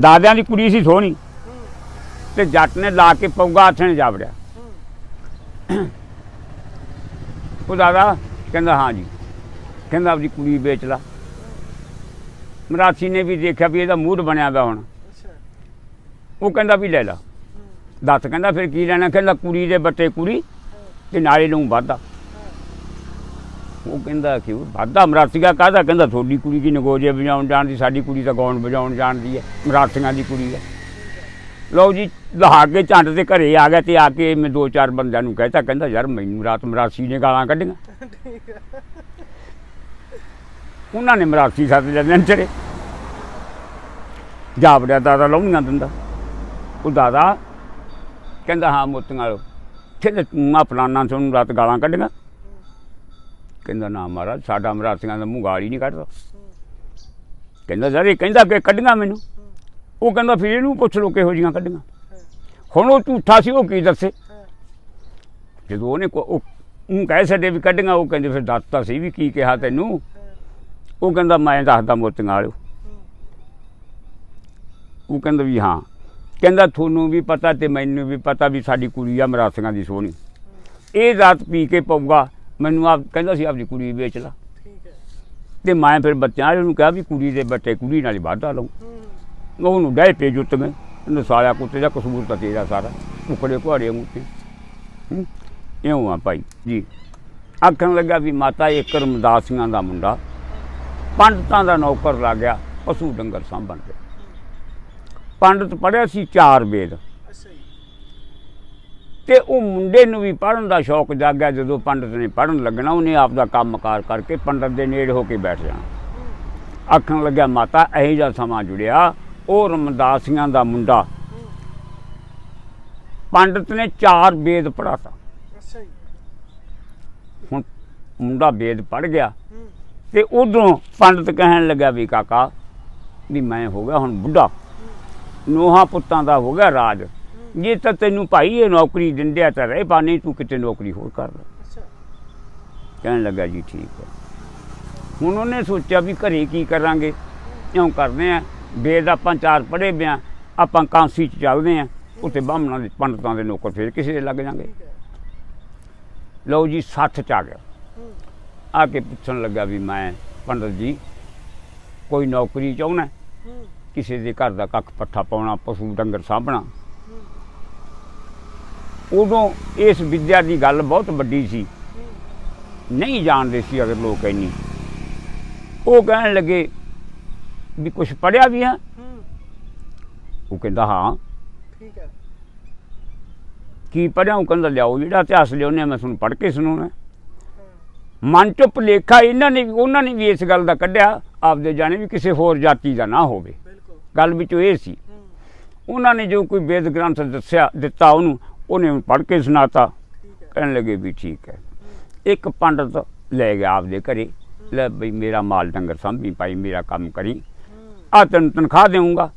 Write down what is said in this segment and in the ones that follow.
ਦਾਦਿਆਂ ਦੀ ਕੁੜੀ ਸੀ ਸੋਹਣੀ। ਤੇ ਜੱਟ ਨੇ ਲਾ ਕੇ ਪੌਗਾ ਹੱਥ ਨੇ ਜਾਵੜਿਆ। ਉਹ ਦਾਦਾ ਕਹਿੰਦਾ, ਹਾਂ ਜੀ। ਕਹਿੰਦਾ, ਆਪਦੀ ਕੁੜੀ ਵੇਚ ਲਾ। ਮਰਾਸੀ ਨੇ ਵੀ ਦੇਖਿਆ ਵੀ ਇਹਦਾ ਮੂਡ ਬਣਿਆ ਵਾ ਹੁਣ। ਉਹ ਕਹਿੰਦਾ ਵੀ ਲੈ ਲਾ। ਦੱਸ ਕਹਿੰਦਾ, ਫਿਰ ਕੀ ਲੈਣਾ? ਕਹਿੰਦਾ, ਕੁੜੀ ਦੇ ਬੱਟੇ ਕੁੜੀ ਤੇ ਨਾਲੇ ਨੂੰ ਵਾਧਾ। ਉਹ ਕਹਿੰਦਾ ਕਿ ਵਾਧਾ ਮਰਾਸੀਆ ਕਾਹਦਾ? ਕਹਿੰਦਾ ਤੁਹਾਡੀ ਕੁੜੀ ਕੀ ਨਗੋਜੇ ਵਜਾਉਣ ਜਾਣਦੀ ਸਾਡੀ ਕੁੜੀ ਤਾਂ ਗਾਉਣ ਵਜਾਉਣ ਜਾਣਦੀ ਹੈ? ਮਰਾਸੀਆਂ ਦੀ ਕੁੜੀ ਹੈ। ਲਓ ਜੀ ਲਹਾ ਕੇ ਝੰਡ ਦੇ ਘਰੇ ਆ ਗਿਆ ਤੇ ਆ ਕੇ ਮੈਂ ਦੋ ਚਾਰ ਬੰਦਿਆਂ ਨੂੰ ਕਹਿਤਾ, ਕਹਿੰਦਾ, ਯਾਰ ਮੈਨੂੰ ਰਾਤ ਮਰਾਸੀ ਨੇ ਗਾਲਾਂ ਕੱਢੀਆਂ। ਉਹਨਾਂ ਨੇ ਮਰਾਸੀ ਸੱਤ ਜਣ ਚੜੇ ਜਾਵੜਿਆ ਦਾਦਾ ਲਾਉਣੀਆਂ ਦਿੰਦਾ। ਉਹ ਦਾਦਾ ਕਹਿੰਦਾ, ਹਾਂ ਮੋਤੀਆਂ ਵਾਲੋ ਕਹਿੰਦਾ ਤੂੰ ਆ ਫਲਾਨਾ ਤੁਹਾਨੂੰ ਰਾਤ ਗਾਲਾਂ ਕੱਢੀਆਂ। ਕਹਿੰਦਾ, ਨਾ ਮਹਾਰਾਜ, ਸਾਡਾ ਮਰਾਸੀਆਂ ਦਾ ਮੂੰਹ ਗਾਲ ਹੀ ਨਹੀਂ ਕੱਢਦਾ। ਕਹਿੰਦਾ, ਸਰ, ਇਹ ਕਹਿੰਦਾ ਕਿ ਕੱਢੀਆਂ ਮੈਨੂੰ? ਉਹ ਕਹਿੰਦਾ, ਫਿਰ ਇਹਨੂੰ ਪੁੱਛ ਲੋ ਕਿਹੋ ਜੀਆਂ ਕੱਢੀਆਂ। ਹੁਣ ਉਹ ਝੂਠਾ ਸੀ, ਉਹ ਕੀ ਦੱਸੇ? ਜਦੋਂ ਉਹਨੇ ਉਹ ਕਹਿ ਛੱਡੇ ਵੀ ਕੱਢੀਆਂ, ਉਹ ਕਹਿੰਦੇ, ਫਿਰ ਦੱਸ ਸੀ ਵੀ ਕੀ ਕਿਹਾ ਤੈਨੂੰ? ਉਹ ਕਹਿੰਦਾ, ਮੈਂ ਦੱਸਦਾ ਮੋਤੀਆਂ ਵਾਲਿਓ। ਉਹ ਕਹਿੰਦਾ ਵੀ, ਹਾਂ। ਕਹਿੰਦਾ, ਤੁਹਾਨੂੰ ਵੀ ਪਤਾ ਤੇ ਮੈਨੂੰ ਵੀ ਪਤਾ ਵੀ ਸਾਡੀ ਕੁੜੀ ਆ ਮਰਾਸੀਆਂ ਦੀ ਸੋਹਣੀ। ਇਹ ਰਾਤ ਪੀ ਕੇ ਪਊਗਾ। ਮੈਨੂੰ ਆਪ ਕਹਿੰਦਾ ਸੀ, ਆਪਦੀ ਕੁੜੀ ਵੇਚ ਲਾ। ਠੀਕ ਹੈ ਤੇ ਮੈਂ ਫਿਰ ਬੱਚਿਆਂ ਵਾਲੇ ਨੂੰ ਕਿਹਾ ਵੀ ਕੁੜੀ ਦੇ ਬੱਟੇ ਕੁੜੀ ਨਾਲ ਹੀ ਵਾਧਾ ਲਊ ਉਹਨੂੰ ਡੈ ਪੇ ਜੁੱਤ ਮੈਂ ਉਹਨੂੰ ਸਾਲਿਆ ਕੁੱਤੇ ਦਾ ਕਸੂਰ ਤਾਂ ਤੇਰਾ ਸਾਰਾ। ਉਕੜੇ ਘੋੜੇ ਮੂਤੇ ਹੂੰ? ਇਉਂ ਆ ਭਾਈ, ਜੀ। ਆਖਣ ਲੱਗਾ ਵੀ ਮਾਤਾ, ਇੱਕ ਰਮਦਾਸੀਆਂ ਦਾ ਮੁੰਡਾ। ਪੰਡਤਾਂ ਦਾ ਨੌਕਰ ਲੱਗ ਗਿਆ। ਪਸ਼ੂ ਡੰਗਰ ਸਾਂਭਣ ਤੇ। ਪੰਡਤ ਪੜਿਆ ਸੀ ਚਾਰ ਵੇਦ। ਤੇ ਉਹ ਮੁੰਡੇ ਨੂੰ ਵੀ ਪੜਨ ਦਾ ਸ਼ੌਕ ਜਾਗਿਆ ਜਦੋਂ ਪੰਡਤ ਨੇ ਪੜਨ ਲੱਗਣਾ ਉਹਨੇ ਆਪ ਦਾ ਕੰਮਕਾਰ ਕਰਕੇ ਪੰਡਤ ਦੇ ਨੇੜੇ ਹੋ ਕੇ ਬੈਠ ਜਾਣਾ। ਆਖਣ ਲੱਗਿਆ ਮਾਤਾ ਇਹੋ ਜਿਹਾ ਸਮਾਂ ਜੁੜਿਆ ਉਹ ਰਮਦਾਸੀਆਂ ਦਾ ਮੁੰਡਾ। ਪੰਡਤ ਨੇ ਚਾਰ ਵੇਦ ਪੜਾਤਾ ਹੁਣ ਮੁੰਡਾ ਵੇਦ ਪੜ ਗਿਆ। ਤੇ ਉਧਰੋਂ ਪੰਡਤ ਕਹਿਣ ਲੱਗਾ ਵੀ ਕਾਕਾ ਵੀ ਮੈਂ ਹੋ ਗਿਆ ਹੁਣ ਬੁੱਢਾ। ਨੋਹਾਂ ਪੁੱਤਾਂ ਦਾ ਹੋ ਗਿਆ ਰਾਜ। ਜੇ ਤਾਂ ਤੈਨੂੰ ਭਾਈ ਇਹ ਨੌਕਰੀ ਦਿੰਦੇ ਆ ਤਾਂ ਰਹਿ ਨਹੀਂ ਤੂੰ ਕਿਤੇ ਨੌਕਰੀ ਹੋਰ ਕਰ ਲੈ। ਅੱਛਾ। ਕਹਿਣ ਲੱਗਾ ਜੀ ਠੀਕ ਹੈ। ਹੁਣ ਉਹਨੇ ਸੋਚਿਆ ਵੀ ਘਰੇ ਕੀ ਕਰਾਂਗੇ? ਇਉਂ ਕਰਦੇ ਆ ਵੇਦ ਆਪਾਂ ਚਾਰ ਪੜ੍ਹੇ ਬਿਆਂ ਆਪਾਂ ਕਾਂਸੀ ਚ ਚੱਲਦੇ ਆ ਉੱਥੇ ਬਾਹਮਣਾਂ ਦੇ ਪੰਡਤਾਂ ਦੇ ਨੌਕਰ ਫੇਰ ਕਿਸੇ ਦੇ ਲੱਗ ਜਾਾਂਗੇ। ਲਓ ਜੀ ਸੱਥ ਚ ਆ ਗਿਆ। ਆ ਕੇ ਪੁੱਛਣ ਲੱਗਾ ਵੀ ਮੈਂ ਪੰਡਤ ਜੀ ਕੋਈ ਨੌਕਰੀ ਚਾਹੁੰਦਾ? ਕਿਸੇ ਦੇ ਘਰ ਦਾ ਕੱਖ ਪੱਠਾ ਪਾਉਣਾ ਪਸ਼ੂ ਡੰਗਰ ਸਾਂਭਣਾ। ਉਦੋਂ ਇਸ ਵਿਦਿਆ ਦੀ ਗੱਲ ਬਹੁਤ ਵੱਡੀ ਸੀ। ਨਹੀਂ ਜਾਣਦੇ ਸੀ ਅਗਰ ਲੋਕ ਇੰਨੀ। ਉਹ ਕਹਿਣ ਲੱਗੇ ਵੀ ਕੁਝ ਪੜਿਆ ਵੀ ਹੈ ਉਹ ਕਹਿੰਦਾ ਹਾਂ। ਠੀਕ ਹੈ। ਕੀ ਪੜਿਆ ਉਹ ਕਹਿੰਦਾ ਲਿਆਓ ਜਿਹੜਾ ਇਤਿਹਾਸ ਲਿਆਉਂਦੇ ਆ ਮੈਂ ਤੁਹਾਨੂੰ ਪੜ੍ਹ ਕੇ ਸੁਣਾਉਣਾ ਮਨ ਚ ਭੁਲੇਖਾ ਇਹਨਾਂ ਨੇ ਉਹਨਾਂ ਨੇ ਵੀ ਇਸ ਗੱਲ ਦਾ ਕੱਢਿਆ ਆਪਦੇ ਜਾਣੇ ਵੀ ਕਿਸੇ ਹੋਰ ਜਾਤੀ ਦਾ ਨਾ ਹੋਵੇ। ਗੱਲ ਵਿੱਚੋਂ ਇਹ ਸੀ। ਉਹਨਾਂ ਨੇ ਜੋ ਕੋਈ ਵੇਦ ਗ੍ਰੰਥ ਦੱਸਿਆ ਦਿੱਤਾ ਉਹਨੂੰ ਉਹਨੇ ਪੜ੍ਹ ਕੇ ਸੁਣਾਤਾ। ਠੀਕ ਕਹਿਣ ਲੱਗੇ ਵੀ ਠੀਕ ਹੈ। ਇੱਕ ਪੰਡਤ ਲੈ ਗਿਆ ਆਪਦੇ ਘਰੇ। ਲੈ ਬਈ ਮੇਰਾ ਮਾਲ ਡੰਗਰ ਸੰਭੀ ਪਾਈ ਮੇਰਾ ਕੰਮ ਕਰੀ। ਆ ਤੈਨੂੰ ਤਨਖਾਹ ਦੇਵਾਂਗਾ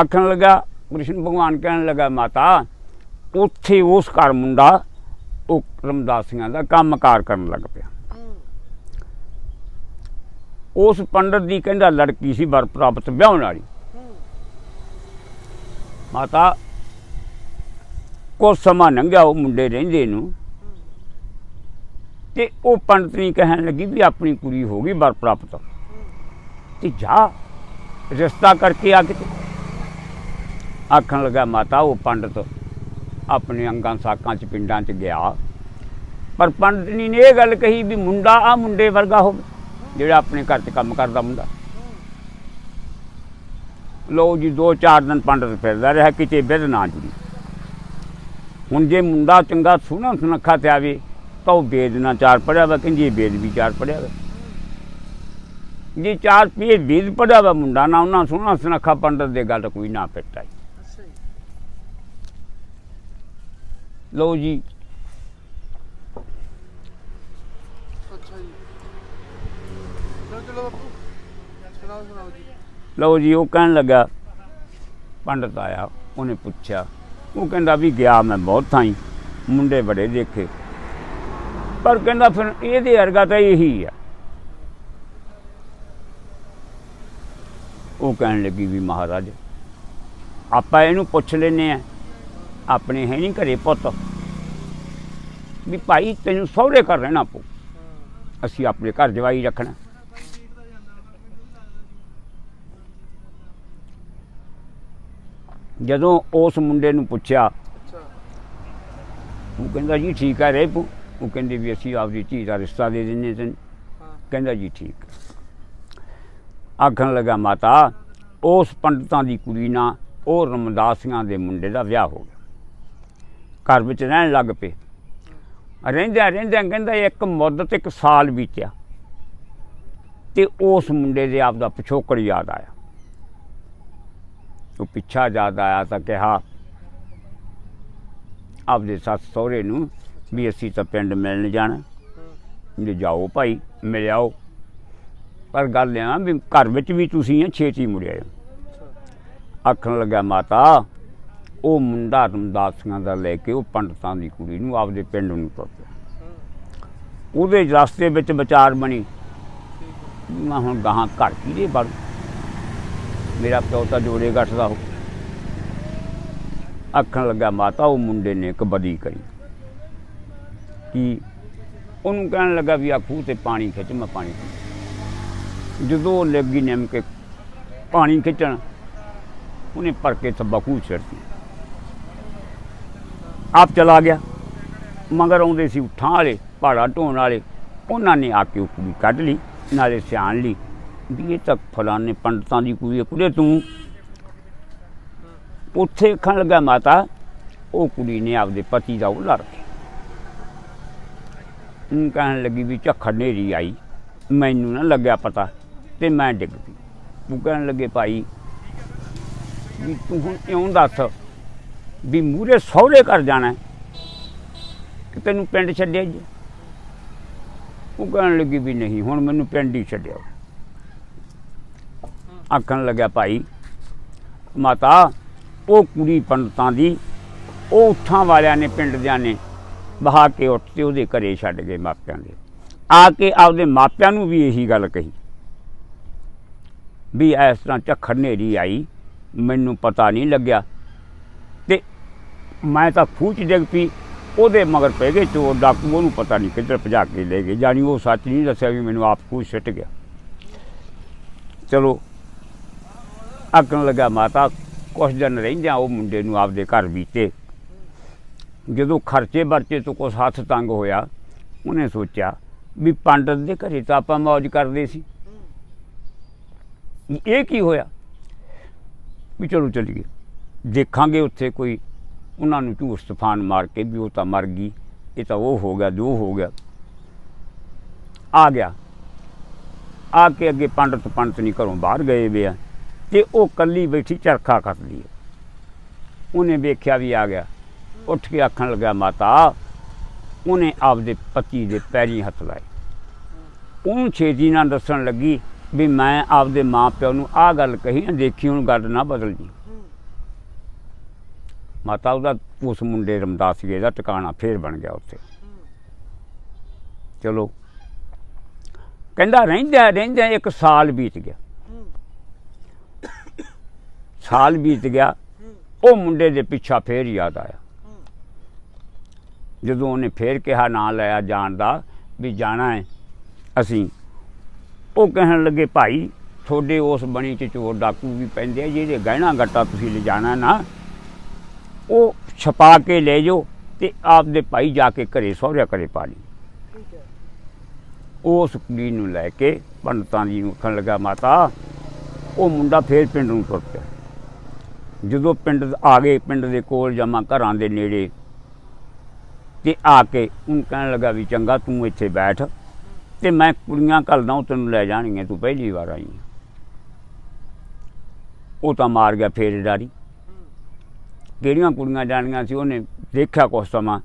ਆਖਣ ਲੱਗਾ, ਕ੍ਰਿਸ਼ਨ ਭਗਵਾਨ ਕਹਿਣ ਲੱਗਾ, ਮਾਤਾ, ਉੱਥੇ ਉਸ ਘਰ ਮੁੰਡਾ ਉਹ ਰਮਦਾਸੀਆਂ ਦਾ ਕੰਮਕਾਰ ਕਰਨ ਲੱਗ ਪਿਆ। ਉਸ ਪੰਡਤ ਦੀ ਕਹਿੰਦਾ, ਲੜਕੀ ਸੀ ਵਰ ਪ੍ਰਾਪਤ ਵਿਆਹਣ ਵਾਲੀ। ਮਾਤਾ ਕੁਛ ਸਮਾਂ ਲੰਘਿਆ ਉਹ ਮੁੰਡੇ ਰਹਿੰਦੇ ਨੂੰ। ਤੇ ਉਹ ਪੰਡਤਨੀ ਕਹਿਣ ਲੱਗੀ ਵੀ ਆਪਣੀ ਕੁੜੀ ਹੋ ਗਈ ਵਰ ਪ੍ਰਾਪਤ ਤੇ ਜਾ, ਰਿਸ਼ਤਾ ਕਰਕੇ ਆ ਕਿਤੇ। ਆਖਣ ਲੱਗਾ, ਮਾਤਾ, ਉਹ ਪੰਡਤ ਆਪਣੇ ਅੰਗਾਂ ਸਾਕਾਂ ਚ, ਪਿੰਡਾਂ ਚ ਗਿਆ। ਪਰ ਪੰਡਤਨੀ ਨੇ ਇਹ ਗੱਲ ਕਹੀ ਵੀ ਮੁੰਡਾ ਆ ਮੁੰਡੇ ਵਰਗਾ ਹੋਵੇ, ਜਿਹੜਾ ਆਪਣੇ ਘਰ ਚ ਕੰਮ ਕਰਦਾ ਮੁੰਡਾ। ਲੋ ਜੀ, ਦੋ ਚਾਰ ਦਿਨ ਪੰਡਤ ਫਿਰਦਾ ਰਿਹਾ, ਕਿਤੇ ਬਿਧ ਨਾ ਜੁੜੀ। ਹੁਣ ਜੇ ਮੁੰਡਾ ਚੰਗਾ ਸੋਹਣਾ ਸੁਨੱਖਾ ਤੇ ਆਵੇ ਤਾਂ ਉਹ ਵੇਦ ਨਾ ਚਾਰ ਪੜਿਆ ਵਾ ਕਹਿੰਦੀ ਵੇਦ ਵੀ ਚਾਰ ਪੜਿਆ ਵਾ। ਜੇ ਚਾਰ ਪੀਏ ਵੇਦ ਪੜਿਆ ਵਾ ਮੁੰਡਾ ਨਾ ਉਹਨਾਂ ਸੋਹਣਾ ਸੁਨੱਖਾ ਪੰਡਤ ਦੇ ਗੱਲ ਕੋਈ ਨਾ ਪਿੱਟਾਈ ਲਓ ਜੀ। ਲਓ ਜੀ ਉਹ ਕਹਿਣ ਲੱਗਾ ਪੰਡਤ ਆਇਆ ਉਹਨੇ ਪੁੱਛਿਆ ਉਹ ਕਹਿੰਦਾ ਵੀ ਗਿਆ ਮੈਂ ਬਹੁਤ ਥਾਈ, ਮੁੰਡੇ ਬੜੇ ਦੇਖੇ। ਪਰ ਕਹਿੰਦਾ ਫਿਰ ਇਹਦੇ ਅਰਗਾ ਤਾਂ ਇਹੀ ਆ। ਉਹ ਕਹਿਣ ਲੱਗੀ ਵੀ ਮਹਾਰਾਜ, ਆਪਾਂ ਇਹਨੂੰ ਪੁੱਛ ਲੈਨੇ ਆ ਆਪਣੇ ਹੈ ਨਹੀਂ ਘਰੇ ਪੁੱਤ। ਵੀ ਭਾਈ ਤੈਨੂੰ ਸਹੁਰੇ ਘਰ ਰਹਿਣਾ ਪਊ। ਅਸੀਂ ਆਪਣੇ ਘਰ ਜਵਾਈ ਰੱਖਣਾ। ਜਦੋਂ ਉਸ ਮੁੰਡੇ ਨੂੰ ਪੁੱਛਿਆ ਉਹ ਕਹਿੰਦਾ ਜੀ ਠੀਕ ਹੈ ਪਊ ਉਹ ਕਹਿੰਦੇ ਵੀ ਅਸੀਂ ਆਪਦੀ ਧੀ ਦਾ ਰਿਸ਼ਤਾ ਦੇ ਦਿੰਨੇ ਤੈਨੂੰ। ਕਹਿੰਦਾ ਜੀ ਠੀਕ ਆਖਣ ਲੱਗਾ ਮਾਤਾ ਉਸ ਪੰਡਤਾਂ ਦੀ ਕੁੜੀ ਨਾਲ ਉਹ ਰਮਦਾਸੀਆਂ ਦੇ ਮੁੰਡੇ ਦਾ ਵਿਆਹ ਹੋ ਗਿਆ। ਘਰ ਵਿੱਚ ਰਹਿਣ ਲੱਗ ਪਏ। ਰਹਿੰਦਿਆਂ ਰਹਿੰਦਿਆਂ ਕਹਿੰਦਾ ਇੱਕ ਮੁੱਦਤ ਇੱਕ ਸਾਲ ਬੀਤਿਆ ਤੇ ਉਸ ਮੁੰਡੇ ਦੇ ਆਪ ਦਾ ਪਿਛੋਕੜ ਯਾਦ ਆਇਆ। ਉਹ ਪਿੱਛਾ ਯਾਦ ਆਇਆ ਤਾਂ ਕਿਹਾ, ਆਪਦੇ ਸੱਸ ਸਹੁਰੇ ਨੂੰ ਵੀ ਅਸੀਂ ਤਾਂ ਪਿੰਡ ਮਿਲਣ ਜਾਣਾ। ਜੇ ਜਾਓ ਭਾਈ, ਮਿਲ ਆਓ। ਪਰ ਗੱਲ ਆ ਵੀ ਘਰ ਵਿੱਚ ਵੀ ਤੁਸੀਂ ਆ, ਛੇਤੀ ਮੁੜਿਆ ਆਖਣ ਲੱਗਾ ਮਾਤਾ, ਉਹ ਮੁੰਡਾ ਰਮਦਾਸੀਆਂ ਦਾ ਲੈ ਕੇ ਉਹ ਪੰਡਤਾਂ ਦੀ ਕੁੜੀ ਨੂੰ ਆਪਦੇ ਪਿੰਡ ਨੂੰ ਤੁਰ ਪਿਆ ਉਹਦੇ ਰਸਤੇ ਵਿੱਚ ਵਿਚਾਰ ਬਣੀ। ਮੈਂ ਹੁਣ ਗਾਹਾਂ ਘਰ ਕਿਹਦੇ ਬਣ ਮੇਰਾ ਪਿਓ ਤਾਂ ਜੋੜੇ ਗੱਠਦਾ ਹੋ। ਆਖਣ ਲੱਗਾ, ਮਾਤਾ, ਉਹ ਮੁੰਡੇ ਨੇ ਇੱਕ ਬਦੀ ਕਰੀ। ਕਿ ਉਹਨੂੰ ਕਹਿਣ ਲੱਗਾ ਵੀ ਆ ਖੂਹ ਤੇ ਪਾਣੀ ਖਿੱਚ, ਮੈਂ ਪਾਣੀ ਪੀ ਜਦੋਂ ਉਹ ਲੱਗੀ ਨਿੰਮ ਕੇ ਪਾਣੀ ਖਿੱਚਣ, ਉਹਨੇ ਭਰ ਕੇ ਥੱਬਾ ਖੂਹ ਛੱਡਤੀ ਆਪ ਚਲਾ ਗਿਆ। ਮਗਰ ਆਉਂਦੇ ਸੀ ਉਠਾਂ ਵਾਲੇ, ਪਹਾੜਾ ਢੋਣ ਵਾਲੇ। ਉਹਨਾਂ ਨੇ ਆ ਕੇ ਉਹ ਕੱਢ ਲਈ, ਨਾਲੇ ਸਿਆਣ ਲਈ। ਵੀ ਇਹ ਤਾਂ ਫਲਾਣੇ ਪੰਡਤਾਂ ਦੀ ਕੁੜੀ ਹੈ, ਕੁੜੇ ਤੂੰ? ਉੱਥੇ ਖਣ ਲੱਗਾ, ਮਾਤਾ, ਉਹ ਕੁੜੀ ਨੇ ਆਪਦੇ ਪਤੀ ਦਾ ਉਹਲਾ ਰੱਖਿਆ। ਉਹ ਕਹਿਣ ਲੱਗੀ ਵੀ ਝੱਖੜ ਨੇਰੀ ਆਈ, ਮੈਨੂੰ ਨਾ ਲੱਗਿਆ ਪਤਾ ਤੇ ਮੈਂ ਡਿੱਗ ਪਈ। ਤੂੰ ਕਹਿਣ ਲੱਗੇ, ਭਾਈ, ਵੀ ਤੂੰ ਹੁਣ ਇਉਂ ਦੱਸ ਵੀ ਮੂਰੇ ਸਹੁਰੇ ਘਰ ਜਾਣਾ ਕਿ ਤੈਨੂੰ ਪਿੰਡ ਛੱਡਿਆ ਜੀ? ਉਹ ਕਹਿਣ ਲੱਗੀ ਵੀ ਨਹੀਂ, ਹੁਣ ਮੈਨੂੰ ਪਿੰਡ ਹੀ ਛੱਡਿਆ। ਆਖਣ ਲੱਗਿਆ, ਭਾਈ, ਮਾਤਾ, ਉਹ ਕੁੜੀ ਪੰਡਤਾਂ ਦੀ, ਉਹ ਉੱਠਾਂ ਵਾਲਿਆਂ ਨੇ, ਪਿੰਡ ਦਿਆਂ ਨੇ ਬਹਾ ਕੇ ਉੱਠ ਤੇ ਉਹਦੇ ਘਰੇ ਛੱਡ ਗਏ ਮਾਪਿਆਂ ਦੇ। ਆ ਕੇ ਆਪਦੇ ਮਾਪਿਆਂ ਨੂੰ ਵੀ ਇਹੀ ਗੱਲ ਕਹੀ ਵੀ ਇਸ ਤਰ੍ਹਾਂ ਝੱਖੜ ਨੇਰੀ ਆਈ, ਮੈਨੂੰ ਪਤਾ ਨਹੀਂ ਲੱਗਿਆ ਤੇ ਮੈਂ ਤਾਂ ਖੂਹ 'ਚ ਡਿੱਗ ਪਈ। ਉਹਦੇ ਮਗਰ ਪੈ ਗਏ ਚੋਰ ਡਾਕੂ, ਉਹਨੂੰ ਪਤਾ ਨਹੀਂ ਕਿੱਧਰ ਭਜਾ ਕੇ ਲੈ ਗਏ। ਜਾਣੀ ਉਹ ਸੱਚ ਨਹੀਂ ਦੱਸਿਆ ਵੀ ਮੈਨੂੰ ਆਪ ਖੂਹ ਛੱਟ ਗਿਆ। ਚਲੋ ਆਖਣ ਲੱਗਾ ਮਾਤਾ, ਕੁਛ ਦਿਨ ਰਹਿੰਦਿਆਂ ਉਹ ਮੁੰਡੇ ਨੂੰ ਆਪਦੇ ਘਰ ਬੀਤੇ। ਜਦੋਂ ਖਰਚੇ ਵਰਚੇ ਤੋਂ ਕੁਛ ਹੱਥ ਤੰਗ ਹੋਇਆ, ਉਹਨੇ ਸੋਚਿਆ ਵੀ ਪੰਡਤ ਦੇ ਘਰੇ ਤਾਂ ਆਪਾਂ ਮौज ਕਰਦੇ ਸੀ। ਇਹ ਕੀ ਹੋਇਆ? ਵੀ ਚਲੋ ਚੱਲੀਏ। ਦੇਖਾਂਗੇ ਉੱਥੇ ਕੋਈ ਉਹਨਾਂ ਨੂੰ ਝੂਠ ਤੂਫਾਨ ਮਾਰ ਕੇ ਵੀ ਉਹ ਤਾਂ ਮਰ ਗਈ, ਇਹ ਤਾਂ ਉਹ ਹੋ ਗਿਆ, ਜੋ ਹੋ ਗਿਆ। ਆ ਗਿਆ। ਆ ਕੇ ਅੱਗੇ ਪੰਡਤ ਪੰਡਤ ਨਹੀਂ ਘਰੋਂ ਬਾਹਰ ਗਏ ਵੇ ਆ। ਤੇ ਉਹ ਕੱਲੀ ਬੈਠੀ ਚਰਖਾ ਕੱਟਦੀ ਹੈ। ਉਹਨੇ ਵੇਖਿਆ ਵੀ ਆ ਗਿਆ। ਉੱਠ ਕੇ ਆਖਣ ਲੱਗਾ, ਮਾਤਾ, ਉਹਨੇ ਆਪਦੇ ਪਤੀ ਦੇ ਪੈਰੀ ਹੱਥ ਲਾਏ। ਉਹਨੂੰ ਛੇਤੀ ਨਾਲ ਦੱਸਣ ਲੱਗੀ ਵੀ ਮੈਂ ਆਪਦੇ ਮਾਂ ਪਿਓ ਨੂੰ ਆਹ ਗੱਲ ਕਹੀ ਦੇਖੀ ਹੁਣ ਗੱਲ ਨਾ ਬਦਲ ਜੀ। ਮਾਤਾ, ਉਹਦਾ ਉਸ ਮੁੰਡੇ ਰਮਦਾਸੀਏ ਦਾ ਟਿਕਾਣਾ ਫੇਰ ਬਣ ਗਿਆ ਉੱਥੇ। ਚਲੋ। ਕਹਿੰਦਾ ਰਹਿੰਦਾ ਰਹਿੰਦਾ ਇੱਕ ਸਾਲ ਬੀਤ ਗਿਆ। ਸਾਲ ਬੀਤ ਗਿਆ, ਉਹ ਮੁੰਡੇ ਦੇ ਪਿੱਛਾ ਫੇਰ ਯਾਦ ਆਇਆ। ਜਦੋਂ ਉਹਨੇ ਫੇਰ ਕਿਹਾ ਨਾਂ ਲਿਆ ਜਾਣ ਦਾ ਵੀ ਜਾਣਾ ਹੈ, ਅਸੀਂ ਉਹ ਕਹਿਣ ਲੱਗੇ, ਭਾਈ, ਤੁਹਾਡੇ ਉਸ ਬਣੀ ਚ ਚੋਰ ਡਾਕੂ ਵੀ ਪੈਂਦੇ ਆ, ਜਿਹਦੇ ਗਹਿਣਾ ਗੱਟਾ ਤੁਸੀਂ ਲਿਜਾਣਾ ਨਾ, ਉਹ ਛਪਾ ਕੇ ਲੈ ਜਾਓ ਤੇ ਆਪਦੇ ਭਾਈ ਜਾ ਕੇ ਘਰੇ ਸਹੁਰਿਆ ਘਰੇ ਪਾ ਲਈ। ਉਸ ਕੁੜੀ ਨੂੰ ਲੈ ਕੇ ਪੰਡਤਾਂ ਦੀ ਨੂੰ ਲੱਗਾ, ਮਾਤਾ, ਉਹ ਮੁੰਡਾ ਫੇਰ ਪਿੰਡ ਨੂੰ ਤੁਰ ਪਿਆ। ਜਦੋਂ ਪਿੰਡ ਆ ਗਏ ਪਿੰਡ ਦੇ ਕੋਲ ਜਮਾ ਘਰਾਂ ਦੇ ਨੇੜੇ, ਤੇ ਆ ਕੇ ਉਹਨੂੰ ਕਹਿਣ ਲੱਗਾ ਵੀ ਚੰਗਾ ਤੂੰ ਇੱਥੇ ਬੈਠ, ਤੇ ਮੈਂ ਕੁੜੀਆਂ ਘੱਲਦਾ, ਉਹ ਤੈਨੂੰ ਲੈ ਜਾਣਗੀਆਂ, ਤੂੰ ਪਹਿਲੀ ਵਾਰ ਆਈ ਉਹ ਤਾਂ ਮਾਰ ਗਿਆ ਫੇਰ ਡਾਰੀ। ਕਿਹੜੀਆਂ ਕੁੜੀਆਂ ਜਾਣੀਆਂ ਸੀ, ਉਹਨੇ ਦੇਖਿਆ ਕੁਛ ਸਮਾਂ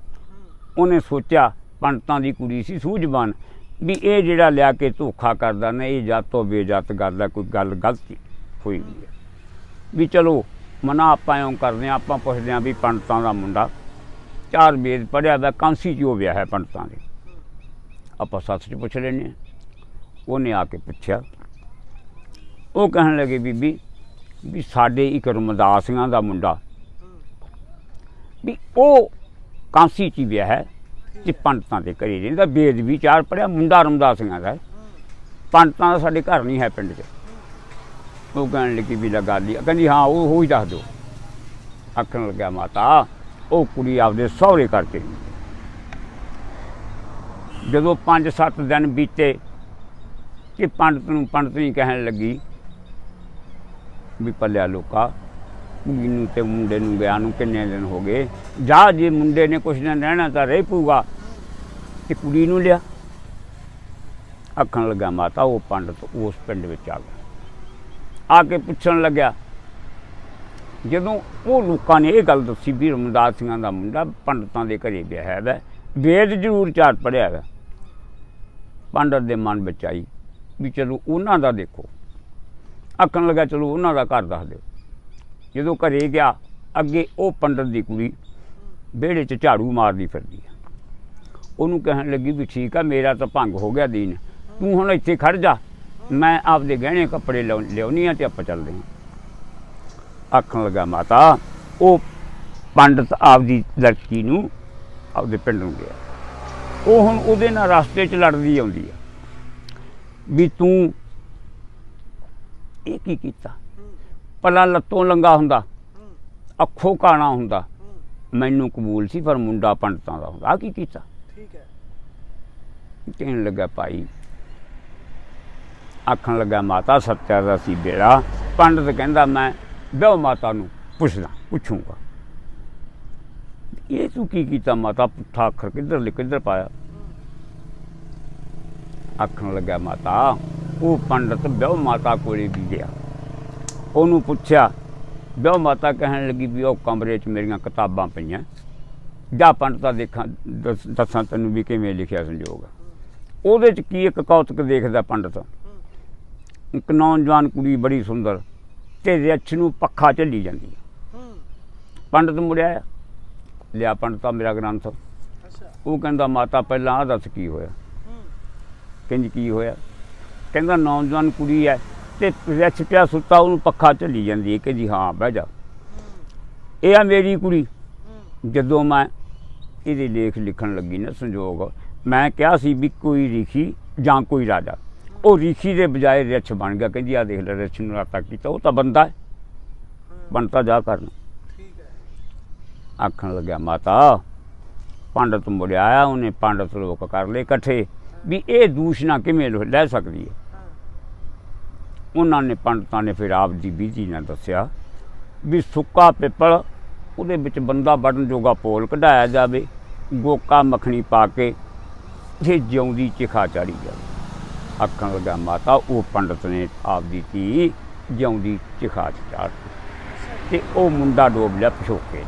ਉਹਨੇ ਸੋਚਿਆ ਪੰਡਤਾਂ ਦੀ ਕੁੜੀ ਸੀ, ਸੂਝਵਾਨ, ਵੀ ਇਹ ਜਿਹੜਾ ਲਿਆ ਕੇ ਧੋਖਾ ਕਰਦਾ ਨਾ, ਇਹ ਜਾਤੋਂ ਬੇਜਾਤ ਕਰਦਾ, ਕੋਈ ਗੱਲ ਗਲਤੀ ਹੋਈ ਹੈ। ਵੀ ਚਲੋ ਮਨਾ ਆਪਾਂ ਇਉਂ ਕਰਦੇ ਹਾਂ, ਆਪਾਂ ਪੁੱਛਦੇ ਹਾਂ ਵੀ ਪੰਡਤਾਂ ਦਾ ਮੁੰਡਾ ਚਾਰ ਵੇਦ ਪੜਿਆ ਦਾ ਕਾਂਸੀ ਜੋ ਵਿਆਹ ਹੈ ਪੰਡਤਾਂ ਦੇ। ਆਪਾਂ ਸੱਚ ਚ ਪੁੱਛ ਲੈਨੇ ਹਾਂ। ਉਹਨੇ ਆ ਕੇ ਪੁੱਛਿਆ। ਉਹ ਕਹਿਣ ਲੱਗੇ, ਬੀਬੀ, ਵੀ ਸਾਡੇ ਇੱਕ ਰਮਦਾਸੀਆਂ ਦਾ ਮੁੰਡਾ, ਵੀ ਉਹ ਕਾਂਸੀ ਚ ਹੀ ਵਿਆਹ ਹੈ ਤੇ ਪੰਡਤਾਂ ਦੇ ਘਰੇ ਰਹਿੰਦਾ। ਵੇਦ ਵੀ ਚਾਰ ਪੜਿਆ ਮੁੰਡਾ ਰਮਦਾਸੀਆਂ ਦਾ। ਪੰਡਤਾਂ ਦਾ ਸਾਡੇ ਘਰ ਨਹੀਂ ਹੈ ਪਿੰਡ 'ਚ। ਉਹ ਕਹਿਣ ਲੱਗੀ ਵੀ ਲਗਾ ਲਈ। ਕਹਿੰਦੀ, ਹਾਂ, ਉਹ ਉਹ ਹੀ ਦੱਸ ਦਿਓ। ਆਖਣ ਲੱਗਿਆ, ਮਾਤਾ, ਉਹ ਕੁੜੀ ਆਪਦੇ ਸਹੁਰੇ ਕਰਕੇ ਜਦੋਂ 5-7 ਦਿਨ ਬੀਤੇ ਕਿ ਪੰਡਤ ਨੂੰ ਪੰਡਤਨੀ ਕਹਿਣ ਲੱਗੀ ਵੀ ਪੱਲਿਆ ਲੋਕਾ, ਕੁੜੀ ਨੂੰ ਤੇ ਮੁੰਡੇ ਨੂੰ ਗਿਆ ਨੂੰ ਕਿੰਨੇ ਦਿਨ ਹੋ ਗਏ? ਜਾ, ਜੇ ਮੁੰਡੇ ਨੇ ਕੁਛ ਦਿਨ ਰਹਿਣਾ ਤਾਂ ਰਹਿ ਪਊਗਾ ਤੇ ਕੁੜੀ ਨੂੰ ਲਿਆ। ਆਖਣ ਲੱਗਾ ਮਾਤਾ, ਉਹ ਪੰਡਤ ਉਸ ਪਿੰਡ ਵਿੱਚ ਆ ਗਿਆ। ਆ ਕੇ ਪੁੱਛਣ ਲੱਗਿਆ। ਜਦੋਂ ਉਹ ਲੋਕਾਂ ਨੇ ਇਹ ਗੱਲ ਦੱਸੀ ਵੀ ਰਮਦਾਸ ਸਿੰਘਾਂ ਦਾ ਮੁੰਡਾ ਪੰਡਤਾਂ ਦੇ ਘਰੇ ਗਿਆ ਹੈ ਵੈ, ਵੇਦ ਜ਼ਰੂਰ ਚਾਰ ਪੜਿਆ ਹੈ। ਪੰਡਤ ਦੇ ਮਨ ਵਿੱਚ ਆਈ ਵੀ ਚਲੋ ਉਹਨਾਂ ਦਾ ਦੇਖੋ। ਆਖਣ ਲੱਗਾ ਚਲੋ ਉਹਨਾਂ ਦਾ ਘਰ ਦੱਸ ਦਿਓ। ਜਦੋਂ ਘਰੇ ਗਿਆ, ਅੱਗੇ ਉਹ ਪੰਡਤ ਦੀ ਕੁੜੀ ਵਿਹੜੇ 'ਚ ਝਾੜੂ ਮਾਰਦੀ ਫਿਰਦੀ ਹੈ। ਉਹਨੂੰ ਕਹਿਣ ਲੱਗੀ ਵੀ ਠੀਕ ਆ, ਮੇਰਾ ਤਾਂ ਭੰਗ ਹੋ ਗਿਆ ਦੀਨ। ਤੂੰ ਹੁਣ ਇੱਥੇ ਖੜ ਜਾ। ਮੈਂ ਆਪਦੇ ਗਹਿਣੇ ਕੱਪੜੇ ਲਿਆਉ- ਲਿਆਉਣੀ ਆ ਤੇ ਆਪਾਂ ਚੱਲਦੇ ਹਾਂ। ਆਖਣ ਲੱਗਾ ਮਾਤਾ ਉਹ ਪੰਡਤ ਆਪਦੀ ਲੜਕੀ ਨੂੰ ਆਪਦੇ ਪਿੰਡ ਨੂੰ ਗਿਆ। ਉਹ ਹੁਣ ਉਹਦੇ ਨਾਲ ਰਸਤੇ 'ਚ ਲੜਦੀ ਆਉਂਦੀ ਆ। ਵੀ ਤੂੰ ਇਹ ਕੀ ਕੀਤਾ? ਪਲਾ ਲੱਤੋਂ ਲੰਗਾ ਹੁੰਦਾ ਅੱਖੋਂ ਕਾਣਾ ਹੁੰਦਾ। ਮੈਨੂੰ ਕਬੂਲ ਸੀ ਪਰ ਮੁੰਡਾ ਪੰਡਤਾਂ ਦਾ ਹੁੰਦਾ। ਆ ਕੀ ਕੀਤਾ? ਠੀਕ ਹੈ। ਕਹਿਣ ਲੱਗਾ ਭਾਈ ਆਖਣ ਲੱਗਾ, ਮਾਤਾ ਸੱਤਿਆ ਦਾ ਸੀ ਬੇੜਾ। ਪੰਡਤ ਕਹਿੰਦਾ, ਮੈਂ ਬਿਓ ਮਾਤਾ ਨੂੰ ਪੁੱਛਦਾ, ਪੁੱਛੂੰਗਾ। ਇਹ ਤੂੰ ਕੀ ਕੀਤਾ ਮਾਤਾ? ਪੁੱਠਾ ਅੱਖਰ ਕਿੱਧਰ ਲਿਖ ਕਿੱਧਰ ਪਾਇਆ? ਆਖਣ ਲੱਗਾ, ਮਾਤਾ, ਉਹ ਪੰਡਤ ਬਿਓ ਮਾਤਾ ਕੋਲੇ ਵੀ ਗਿਆ। ਉਹਨੂੰ ਪੁੱਛਿਆ, ਬਿਓ ਮਾਤਾ ਕਹਿਣ ਲੱਗੀ ਵੀ ਉਹ ਕਮਰੇ 'ਚ ਮੇਰੀਆਂ ਕਿਤਾਬਾਂ ਪਈਆਂ। ਜਾ ਪੰਡਤਾ ਦੇਖਾਂ, ਦੱਸ- ਦੱਸਾਂ ਤੈਨੂੰ ਵੀ ਕਿਵੇਂ ਲਿਖਿਆ ਸੰਜੋਗ ਉਹਦੇ 'ਚ ਕੀ ਇੱਕ ਕੌਤਕ ਦੇਖਦਾ ਪੰਡਤ? ਇੱਕ ਨੌਜਵਾਨ ਕੁੜੀ ਬੜੀ ਸੁੰਦਰ ਤੇ ਰਿੱਛ ਨੂੰ ਪੱਖਾ ਝੱਲੀ ਜਾਂਦੀ ਹੈ ਪੰਡਤ ਮੁੜਿਆ ਲਿਆ ਪੰਡਤਾ ਮੇਰਾ ਗ੍ਰੰਥ। ਅੱਛਾ। ਉਹ ਕਹਿੰਦਾ ਮਾਤਾ ਪਹਿਲਾਂ ਆ ਦੱਸ ਕੀ ਹੋਇਆ? ਕਹਿੰਦੀ ਕੀ ਹੋਇਆ? ਕਹਿੰਦਾ ਨੌਜਵਾਨ ਕੁੜੀ ਹੈ ਤੇ ਰਿੱਛ ਪਿਆ ਸੁੱਤਾ ਉਹਨੂੰ ਪੱਖਾ ਝੱਲੀ ਜਾਂਦੀ ਹੈ ਕਹਿੰਦੀ ਹਾਂ ਬਹਿ ਜਾ। ਇਹ ਆ ਮੇਰੀ ਕੁੜੀ। ਜਦੋਂ ਮੈਂ ਇਹਦੇ ਲੇਖ ਲਿਖਣ ਲੱਗੀ ਨਾ ਸੰਜੋਗ ਮੈਂ ਕਿਹਾ ਸੀ ਵੀ ਕੋਈ ਰਿਖੀ ਜਾਂ ਕੋਈ ਰਾਜਾ। ਉਹ ਰਿਖੀ ਦੇ ਬਜਾਏ ਰਿੱਛ ਬਣ ਗਿਆ ਕਹਿੰਦੀ ਆ ਦੇਖ ਲੈ ਰਿੱਛ ਨੂੰ ਰਾਤਾ ਕੀਤਾ ਉਹ ਤਾਂ ਬੰਦਾ ਹੈ। ਬਣਤਾ ਜਾ ਕਰਨ। ਠੀਕ ਹੈ। ਆਖਣ ਲੱਗਿਆ ਮਾਤਾ ਪੰਡਤ ਮੁੜਿਆ ਆਇਆ ਉਹਨੇ ਪੰਡਤ ਲੋਕ ਕਰ ਲਏ ਇਕੱਠੇ ਵੀ ਇਹ ਦੂਸ਼ਣਾ ਕਿਵੇਂ ਲੋ- ਸਕਦੀ ਹੈ? ਉਹਨਾਂ ਨੇ ਪੰਡਤਾਂ ਨੇ ਫਿਰ ਆਪ ਦੀ ਵਿਧੀ ਨਾਲ ਦੱਸਿਆ ਵੀ ਸੁੱਕਾ ਪਿੱਪਲ ਉਹਦੇ ਵਿੱਚ ਬੰਦਾ ਵੜਨ ਜੋਗਾ ਪੋਲ ਕਢਾਇਆ ਜਾਵੇ ਗੋਕਾ ਮੱਖਣੀ ਪਾ ਕੇ ਤੇ ਜਿਉਂਦੀ ਚਿਖਾ ਚਾੜੀ ਜਾਵੇ। ਆਖਣ ਲੱਗਾ ਮਾਤਾ, ਉਹ ਪੰਡਤ ਨੇ ਆਪਦੀ ਧੀ ਜਿਉਂਦੀ ਚਿਖਾ ਚ ਚਾੜ ਤੇ ਉਹ ਮੁੰਡਾ ਡੋਬ ਲਿਆ ਪਿਛੋਕੇ।